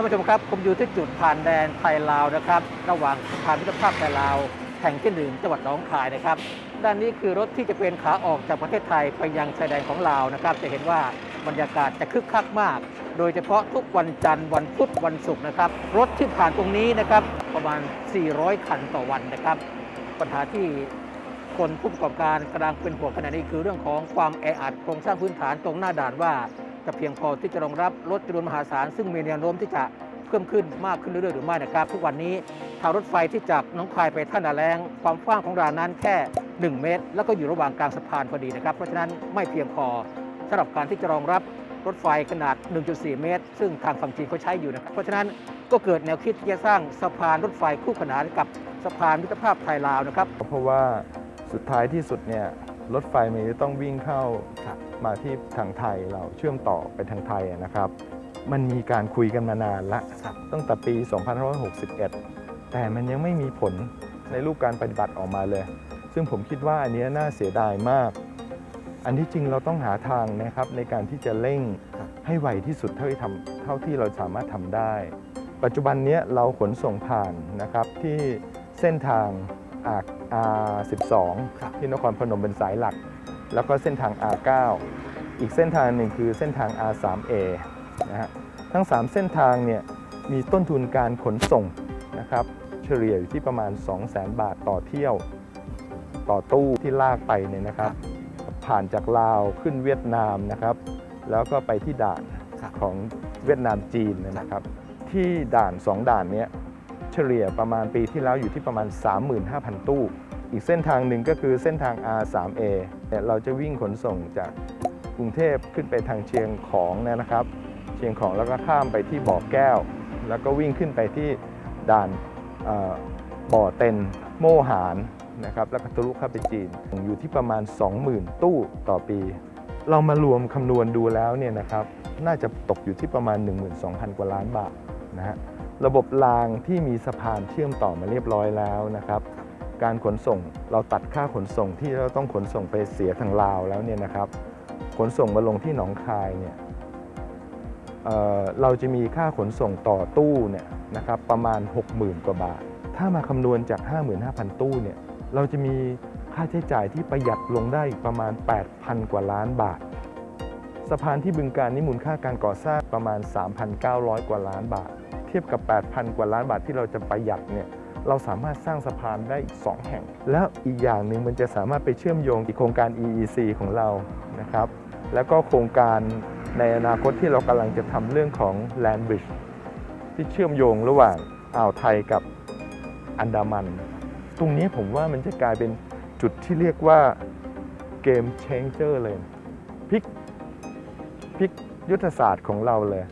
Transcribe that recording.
านผู้ชมครับผมอยู่ที่จุดผ่านแดนไทยลาวนะครับ ระหว่างสะพานมิตรภาพไทยลาวแห่งที่หนึ่งจังหวัดหนองคายนะครับ ด้านนี้คือรถที่จะเป็นขาออกจากประเทศไทยไปยังชายแดนของลาวนะครับ จะเห็นว่าบรรยากาศจะคึกคักมาก โดยเฉพาะทุกวันจันทร์วันพุธวันศุกร์นะครับ รถที่ผ่านตรงนี้นะครับประมาณ 400 คันต่อวันนะครับ ปัญหาที่คนผู้ประกอบการกำลังเป็นห่วงขณะนี้คือเรื่องของความแออัดโครงสร้างพื้นฐานตรงหน้าด่านว่า จะเพียงพอที่จะรองรับรถจำนวนมหาศาลซึ่งมีแนวโน้มที่จะเพิ่มขึ้นมากขึ้นเรื่อยๆหรือไม่นะครับ ทุกวันนี้ทางรถไฟที่จากน้องคายไปท่านาแรงความกว้างของรางนั้นแค่ 1 เมตร แล้วก็อยู่ระหว่างกลางสะพานพอดีนะครับ เพราะฉะนั้นไม่เพียงพอสำหรับการที่จะรองรับรถไฟขนาด 1.4 เมตร ซึ่งทางฝั่งจีนเขาใช้อยู่นะครับเพราะฉะนั้นก็เกิดแนวคิดที่จะสร้างสะพานรถไฟคู่ขนานกับสะพานมิตรภาพไทยลาวนะครับ เพราะว่าสุดท้ายที่สุดเนี่ย รถไฟมันจะต้องวิ่งเข้าครับมาที่ทางไทยเราเชื่อมต่อไปทางไทยอะนะครับ มันมีการคุยกันมานานละครับตั้งแต่ปี 2561 แต่มันยังไม่มีผลในรูปการปฏิบัติออกมาเลย ซึ่งผมคิดว่าอันเนี้ยน่าเสียดายมาก อันที่จริงเราต้องหาทางนะครับในการที่จะเร่งครับให้ไวที่สุดเท่าที่ทำเท่าที่เราสามารถทำได้ ปัจจุบันเนี้ยเราขนส่งผ่านนะครับที่เส้นทาง อา R12 ครับที่นครพนมเป็นสายหลัก แล้วก็เส้นทาง R9 อีกเส้นทางหนึ่งคือเส้นทาง R3A นะฮะทั้ง 3 เส้นทางเนี่ยมีต้นทุนการขนส่งนะครับเฉลี่ยอยู่ที่ประมาณ 200,000 บาทต่อเที่ยว ต่อตู้ที่ลากไปเนี่ยนะครับ ผ่านจากลาวขึ้นเวียดนามนะครับ แล้วก็ไปที่ด่านครับของเวียดนามจีนเนี่ยนะครับ ที่ด่าน 2 ด่านเนี้ย เฉลี่ยประมาณปีที่แล้วอยู่ที่ประมาณ 35,000 ตู้ อีกเส้นทางหนึ่งก็คือเส้นทาง R3A เนี่ยเราจะวิ่งขนส่งจากกรุงเทพขึ้นไปทางเชียงของนะครับ เชียงของแล้วก็ข้ามไปที่บ่อแก้ว แล้วก็วิ่งขึ้นไปที่ด่านบ่อเต็นโมหารนะครับแล้วก็ทะลุเข้าไปจีนอยู่ที่ประมาณ 20,000 ตู้ต่อปี เรามารวมคำนวณดูแล้วเนี่ยนะครับน่าจะตกอยู่ที่ประมาณ 12,000 กว่าล้านบาท นะฮะระบบรางที่มีสะพานเชื่อมต่อมาเรียบร้อยแล้วนะครับการขนส่งเราตัดค่าขนส่งที่เราต้องขนส่งไปเสียทางลาวแล้วเนี่ยนะครับ ขนส่งมาลงที่หนองคายเนี่ยเเราจะมีค่าขนส่งต่อตู้เนี่ยนะครับประมาณ 60,000 กว่าบาท ถ้ามาคำนวณจาก 55,000 ตู้เนี่ยเราจะมีค่าใช้จ่ายที่ประหยัดลงได้อีกประมาณ 8,000 กว่าล้านบาท สะพานที่บึงการนี่มูลค่าการก่อสร้างประมาณ 3,900 กว่าล้านบาท เทียบกับ 8,000 กว่าล้านบาทที่เราจะประหยัดเนี่ยเราสามารถสร้างสะพานได้อีก2แห่ง แล้วอีกอย่างหนึ่งมันจะสามารถไปเชื่อมโยงอีกโครงการ EEC ของเรานะครับ แล้วก็โครงการในอนาคตที่เรากำลังจะทำเรื่องของ Land Bridge ที่เชื่อมโยงระหว่างอ่าวไทยกับอันดามัน ตรงนี้ผมว่ามันจะกลายเป็นจุดที่เรียกว่าเกม changer เลยพลิก พลิกยุทธศาสตร์ของเราเลย